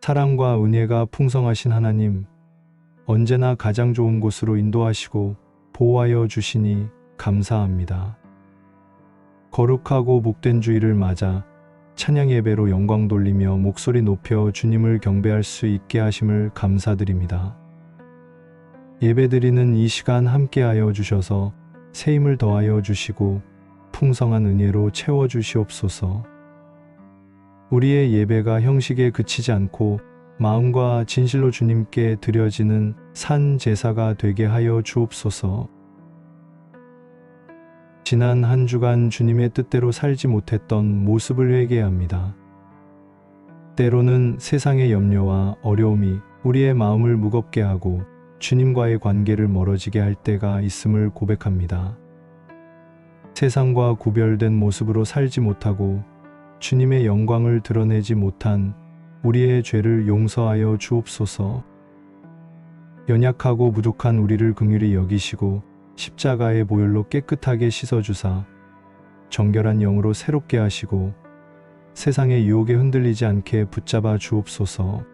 사랑과 은혜가 풍성하신 하나님, 언제나 가장 좋은 곳으로 인도하시고 보호하여 주시니 감사합니다. 거룩하고 복된 주일을 맞아 찬양 예배로 영광 돌리며 목소리 높여 주님을 경배할 수 있게 하심을 감사드립니다. 예배드리는 이 시간 함께하여 주셔서 새 힘을 더하여 주시고 풍성한 은혜로 채워 주시옵소서. 우리의 예배가 형식에 그치지 않고 마음과 진실로 주님께 드려지는 산 제사가 되게 하여 주옵소서. 지난 한 주간 주님의 뜻대로 살지 못했던 모습을 회개합니다. 때로는 세상의 염려와 어려움이 우리의 마음을 무겁게 하고 주님과의 관계를 멀어지게 할 때가 있음을 고백합니다. 세상과 구별된 모습으로 살지 못하고 주님의 영광을 드러내지 못한 우리의 죄를 용서하여 주옵소서. 연약하고 부족한 우리를 긍휼히 여기시고 십자가의 보혈로 깨끗하게 씻어주사 정결한 영으로 새롭게 하시고 세상의 유혹에 흔들리지 않게 붙잡아 주옵소서.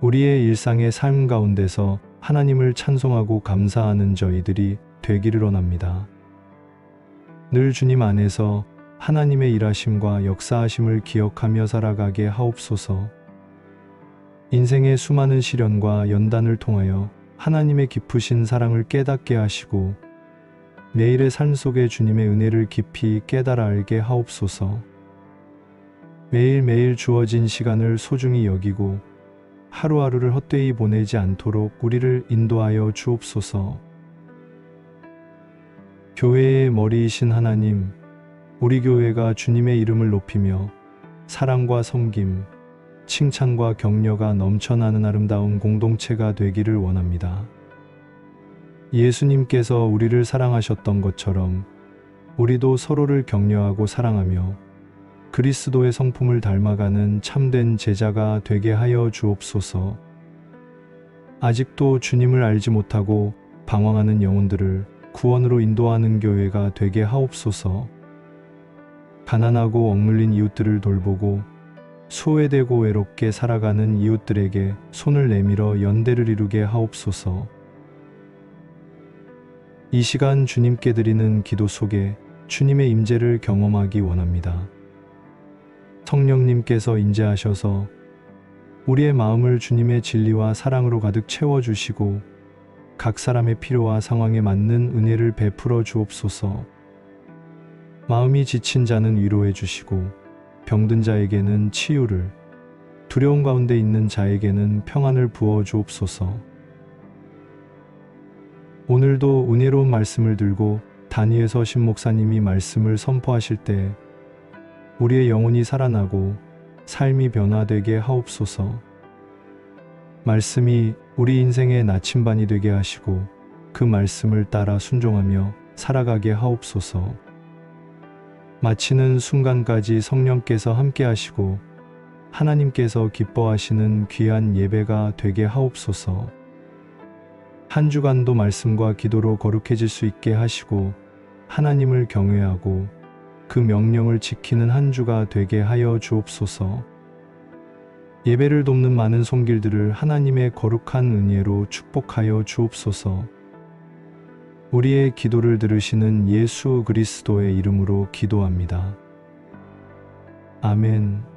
우리의 일상의 삶 가운데서 하나님을 찬송하고 감사하는 저희들이 되기를 원합니다. 늘 주님 안에서 하나님의 일하심과 역사하심을 기억하며 살아가게 하옵소서. 인생의 수많은 시련과 연단을 통하여 하나님의 깊으신 사랑을 깨닫게 하시고 매일의 삶 속에 주님의 은혜를 깊이 깨달아 알게 하옵소서. 매일매일 주어진 시간을 소중히 여기고 하루하루를 헛되이 보내지 않도록 우리를 인도하여 주옵소서. 교회의 머리이신 하나님, 우리 교회가 주님의 이름을 높이며 사랑과 섬김, 칭찬과 격려가 넘쳐나는 아름다운 공동체가 되기를 원합니다. 예수님께서 우리를 사랑하셨던 것처럼 우리도 서로를 격려하고 사랑하며 그리스도의 성품을 닮아가는 참된 제자가 되게 하여 주옵소서. 아직도 주님을 알지 못하고 방황하는 영혼들을 구원으로 인도하는 교회가 되게 하옵소서. 가난하고 억눌린 이웃들을 돌보고 소외되고 외롭게 살아가는 이웃들에게 손을 내밀어 연대를 이루게 하옵소서. 이 시간 주님께 드리는 기도 속에 주님의 임재를 경험하기 원합니다. 성령님께서 임재하셔서 우리의 마음을 주님의 진리와 사랑으로 가득 채워 주시고 각 사람의 필요와 상황에 맞는 은혜를 베풀어 주옵소서. 마음이 지친 자는 위로해 주시고 병든 자에게는 치유를, 두려움 가운데 있는 자에게는 평안을 부어 주옵소서. 오늘도 은혜로운 말씀을 들고 단위에서 신 목사님이 말씀을 선포하실 때 우리의 영혼이 살아나고 삶이 변화되게 하옵소서. 말씀이 우리 인생의 나침반이 되게 하시고 그 말씀을 따라 순종하며 살아가게 하옵소서. 마치는 순간까지 성령께서 함께 하시고 하나님께서 기뻐하시는 귀한 예배가 되게 하옵소서. 한 주간도 말씀과 기도로 거룩해질 수 있게 하시고 하나님을 경외하고 그 명령을 지키는 한 주가 되게 하여 주옵소서. 예배를 돕는 많은 손길들을 하나님의 거룩한 은혜로 축복하여 주옵소서. 우리의 기도를 들으시는 예수 그리스도의 이름으로 기도합니다. 아멘.